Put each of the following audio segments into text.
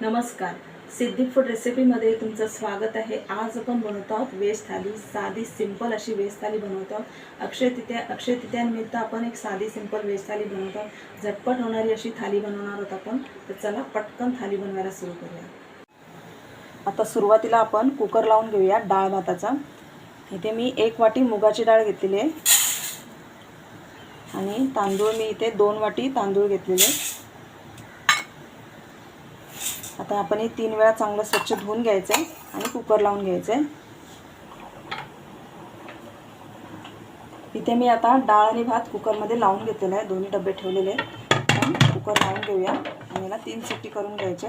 नमस्कार. सिद्धी फूड रेसिपीमध्ये तुमचं स्वागत आहे. आज आपण बनवतो आहोत वेज थाली. साधी सिंपल अशी वेज थाली बनवतो आहोत. अक्षय तिथ्या अक्षय तिथ्यानिमित्त आपण एक साधी सिंपल वेज थाली बनवतो आहोत. झटपट होणारी अशी थाली बनवणार आहोत आपण. तर चला पटकन थाली बनवायला सुरू करूया. आता सुरुवातीला आपण कुकर लावून घेऊया डाळ भाताचा. इथे मी एक वाटी मुगाची डाळ घेतलेली आहे. आणि तांदूळ मी इथे दोन वाटी तांदूळ घेतलेले आहे आता आपण हे तीन वेळा चांगलं स्वच्छ धुवून घ्यायचं आहे आणि कुकर लावून घ्यायचं आहे. इथे मी आता डाळ आणि भात कुकरमध्ये लावून घेतलेला आहे. दोन्ही डबे ठेवलेले आहेत. आपण कुकर लावून घेऊया. आणि याला तीन सिटी करून घ्यायचे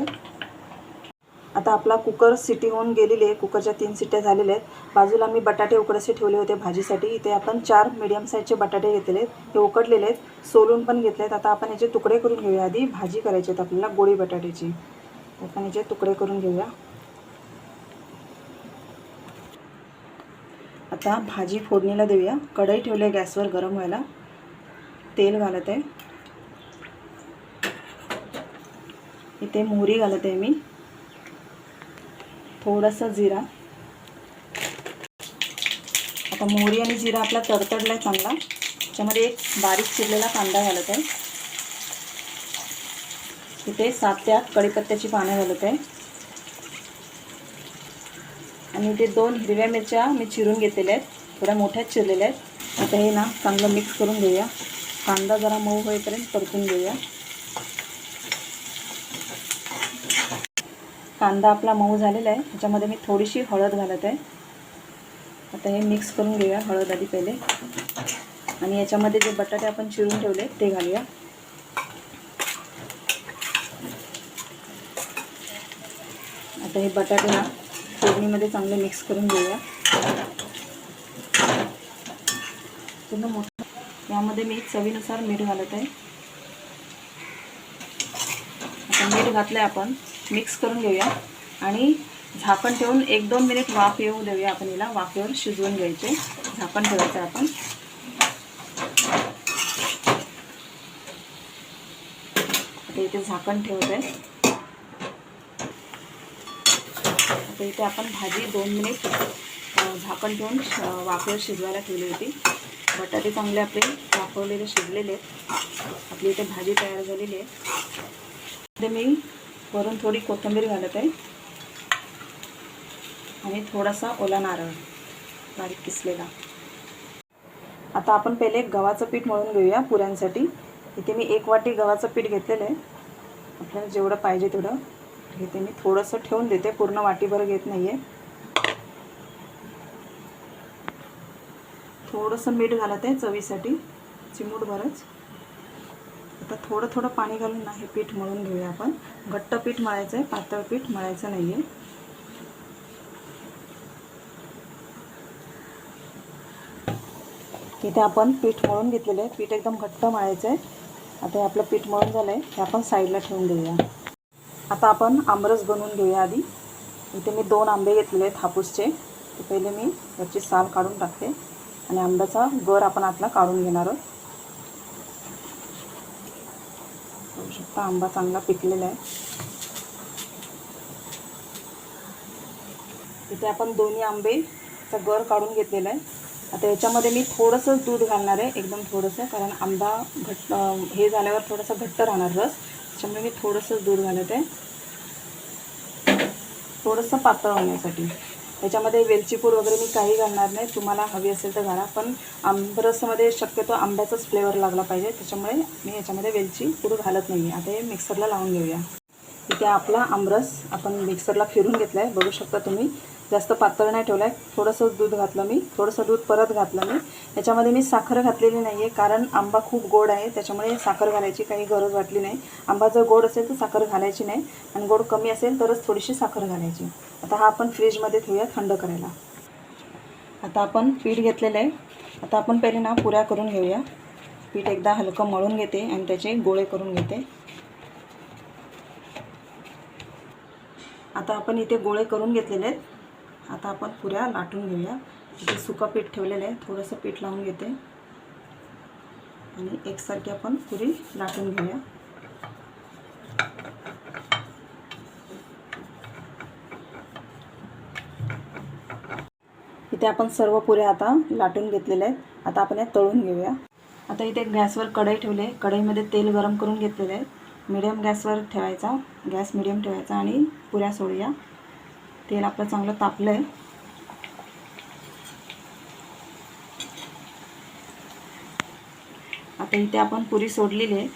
आता आपला कुकर सिटी होऊन गेलेली आहे. कुकरच्या तीन सिट्ट्या झालेल्या आहेत. बाजूला मी बटाटे उकडसे ठेवले होते भाजीसाठी. इथे आपण चार मीडियम साईजचे बटाटे घेतलेले आहेत. हे उकडलेले आहेत. सोलून पण घेतले आहेत आता आपण याचे तुकडे करून घेऊया. आधी भाजी करायची आहेत आपल्याला गोळी बटाट्याची. आपण याचे तुकडे करून घेऊया. आता भाजी फोडणीला देऊया. कढई ठेवली गॅसवर गरम व्हायला. तेल घालत. आहे इथे मोहरी घालत आहे मी. थोडंसं जिरा. आता मोहरी आणि जिरा आपला तडतडला आहे चांगला. त्याच्यामध्ये एक बारीक चिरलेला कांदा घालत. आहे तिथे सात ते आठ पानं घालत आहे. आणि इथे दोन हिरव्या मिरच्या मी चिरून घेतलेल्या आहेत. थोड्या मोठ्याच चिरलेल्या आहेत. आता हे ना चांगलं मिक्स करून घेऊया. कांदा जरा मऊ होईपर्यंत परतून घेऊया. कांदा आपला मऊ झालेला आहे. त्याच्यामध्ये मी थोडीशी हळद घालत आहे. आता हे मिक्स करून घेऊया हळद आधी पहिले. आणि याच्यामध्ये जे बटाटे आपण चिरून ठेवले ते घालूया. आता हे बटाटे ना फोडणीमध्ये चांगले मिक्स करून घेऊया. पूर्ण मोठं. यामध्ये मी चवीनुसार मीठ घालत आहे. आता मीठ घातलं आहे आपण मिक्स करून घेऊया. आणि झाकण ठेवून एक दोन मिनिट वाफ येऊ देऊया आपण याला वाफेवर शिजवून घ्यायचे. झाकण ठेवायचं आपण. आता इथे झाकण ठेवत आहे आता इथे आपण भाजी दोन मिनिट झाकण ठेवून वाफेवर शिजवायला ठेवली होती. बटाटे चांगले आपले वाफवलेले शिजलेले आहेत. आपली इथे भाजी तयार झालेली आहे. इथे मी वरून थोडी कोथिंबीर घालत आहे आणि थोडासा ओला नारळ बारीक किसलेला. आता आपण पहिले गव्हाचं पीठ मळून घेऊया पुऱ्यांसाठी. इथे मी एक वाटी गव्हाचं पीठ घेतलेलं आहे. आपल्याला जेवढं पाहिजे तेवढं घेते मी थोडंसं ठेवून देते पूर्ण वाटीभर घेत नाही आहे थोडंसं मीठ घालत आहे चवीसाठी चिमूटभरच आता थोडं थोडं पाणी घालून ना हे पीठ मळून घेऊया आपण. घट्ट पीठ मळायचं आहे पातळ पीठ मळायचं नाही आहे इथे आपण पीठ मळून घेतलेलं आहे. पीठ एकदम घट्ट मळायचं आहे. आता हे आपलं पीठ मळून झालं आहे हे आपण साईडला ठेवून देऊया. आता आपण आमरस बनवून घेऊया आधी. इथे मी दोन आंबे घेतलेले आहेत हापूसचे. ते पहिले मी याची साल काढून टाकते आणि आंब्याचा गर आपण आतला काढून घेणार आहोत. बघू शकता आंबा चांगला पिकलेला आहे. इथे आपण दोन्ही आंबेचा गर काढून घेतलेला आहे. आता याच्यामध्ये मी थोडंसं दूध घालणार आहे एकदम थोडंसं कारण आंबा घट्ट हे झाल्यावर थोडासा घट्ट राहणार रस. त्याच्यामुळे मी थोडंसं दूध घालत आहे. थोडंसं पातळ होण्यासाठी. याच्यामध्ये वेलचीपूड वगैरे मी काही घालणार नाही. तुम्हाला हवी असेल तर घाला. पण आंबरसमध्ये शक्यतो आंब्याचाच फ्लेवर लागला पाहिजे. त्याच्यामुळे मी याच्यामध्ये वेलची पूड घालत नाही आहे आता हे मिक्सरला लावून घेऊया. इथे आपला आमरस आपण मिक्सरला फिरून घेतला आहे बघू शकता तुम्ही. जास्त पातळ नाही ठेवलं आहे थोडंसं दूध घातलं मी. थोडंसं दूध परत घातलं मी. याच्यामध्ये मी साखर घातलेली नाही आहे कारण आंबा खूप गोड आहे. त्याच्यामुळे साखर घालायची काही गरज वाटली नाही. आंबा जर गोड असेल तर साखर घालायची नाही. आणि गोड कमी असेल तरच थोडीशी साखर घालायची. आता हा आपण फ्रीजमध्ये ठेवूया थंड करायला. आता आपण पीठ घेतलेलं आहे. आता आपण पहिले ना पुऱ्या करून घेऊया. पीठ एकदा हलकं मळून घेते आणि त्याचे गोळे करून घेते. आता आपण इथे गोळे करून घेतलेले आहेत. आता आपण पुऱ्या लाटून घेऊया. इथे सुकं पीठ ठेवलेलं आहे. थोडंसं पीठ लावून घेते. आणि एकसारखी आपण पुरी लाटून घेऊया. इथे आपण सर्व पुऱ्या आता लाटून घेतलेल्या आहेत. आता आपण या तळून घेऊया. आता इथे गॅसवर कढई ठेवली आहे. कढईमध्ये तेल गरम करून घेतलेलं आहे. मिडियम गॅसवर ठेवायचा. गॅस मिडियम ठेवायचा आणि पुऱ्या सोडूया. तेल आपलं चांगलं तापलं आहे आता इथे आपण पुरी सोडलेली आहे.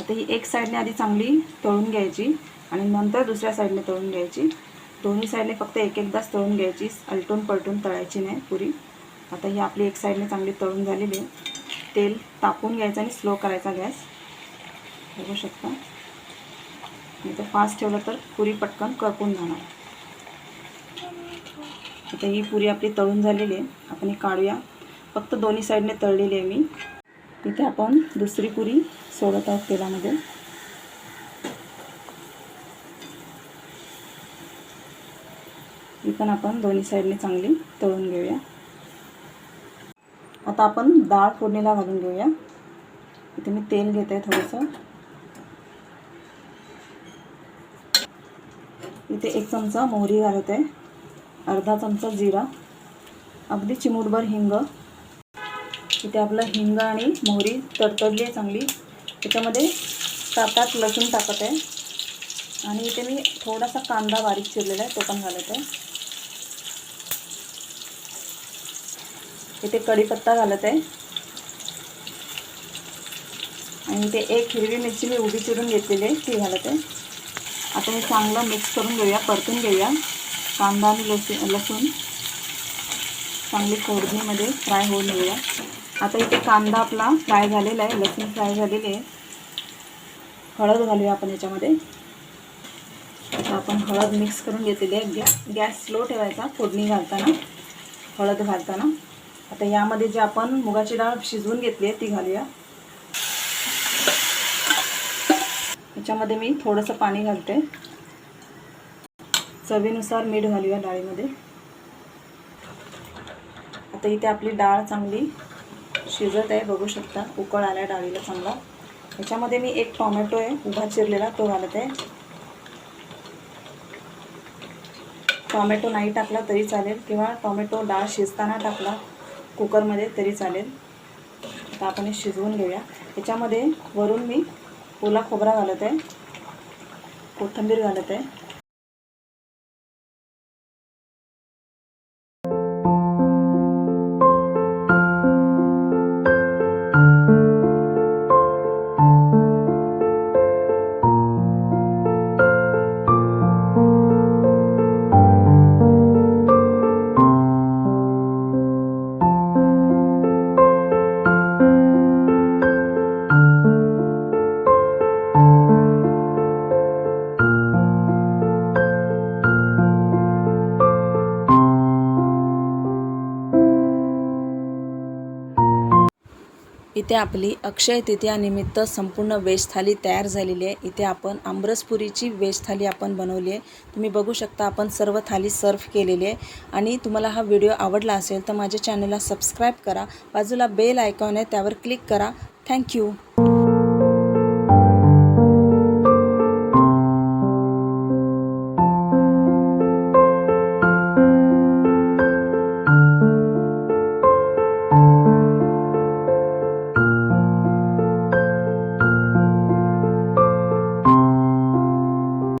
आता ही एक साईडने आधी चांगली तळून घ्यायची आणि नंतर दुसऱ्या साईडने तळून घ्यायची. दोन्ही साईडने फक्त एक एकदाच तळून घ्यायची अलटून पलटून तळायची नाही पुरी. आता ही आपली एक साईडने चांगली तळून झालेली आहे. तेल तापून घ्यायचं आणि स्लो करायचा गॅस. बघू शकता. नाही तर फास्ट ठेवलं तर पुरी पटकन करपून जाणार. आता ही पुरी आपली तळून झालेली आहे. आपण ही काढूया. फक्त दोन्ही साईडने तळलेली आहे मी. इथे आपण दुसरी पुरी सोडत आहोत तेलामध्ये. ही पण आपण दोन्ही साईडने चांगली तळून घेऊया. आता आपण डाळ फोडणीला घालून घेऊया. इथे मी तेल घेत आहे थोडंसं. इथे एक चमचा मोहरी घालत. आहे अर्धा चमचा जिरा अगदी चिमूटभर हिंग. इथे आपलं हिंग आणि मोहरी तडतडली आहे चांगली. त्याच्यामध्ये सात आठ लसूण टाकत आहे. आणि इथे मी थोडासा कांदा बारीक चिरलेला आहे तो पण घालत आहे. इथे कढीपत्ता घालत आहे. आणि इथे एक हिरवी मिरची मी उभी चिरून घेतलेली आहे ती घालत आहे. आता मी चांगलं मिक्स करून घेऊया परतून घेऊया. कांदा आणि लसूण लसूण चांगली फोडणीमध्ये फ्राय होऊन येऊया. आता इथे कांदा आपला फ्राय झालेला आहे लसूण फ्राय झालेली आहे. हळद घालूया आपण याच्यामध्ये. आता आपण हळद मिक्स करून घेतलेली आहे. गॅस गॅस स्लो ठेवायचा फोडणी घालताना हळद घालताना. आता यामध्ये जे आपण मुगाची डाळ शिजवून घेतली आहे ती घालूया. याच्यामध्ये मी थोडंसं पाणी घालते. चवीनुसार मीठ घालूया डाळीमध्ये. आता इथे आपली डाळ चांगली शिजत आहे बघू शकता. उकळ आल्या डाळीला चांगला. याच्यामध्ये मी एक टॉमॅटो आहे उभा चिरलेला तो घालत आहे. टॉमॅटो नाही टाकला तरी चालेल किंवा टॉमॅटो डाळ शिजताना टाकला कुकरमध्ये तरी चालेल. आता आपण हे शिजवून घेऊया. याच्यामध्ये वरून मी ओला खोबरा घालत आहे कोथिंबीर घालत आहे. इथे आपली अक्षय तृतीयानिमित्त संपूर्ण वेज थाली तयार झालेली आहे. इथे आपण आमरसपुरीची वेज थाली आपण बनवली आहे. तुम्ही बघू शकता आपण सर्व थाली सर्व केलेली आहे. आणि तुम्हाला हा व्हिडिओ आवडला असेल तर माझ्या चॅनलला सबस्क्राईब करा. बाजूला बेल आयकॉन आहे त्यावर क्लिक करा. थँक्यू.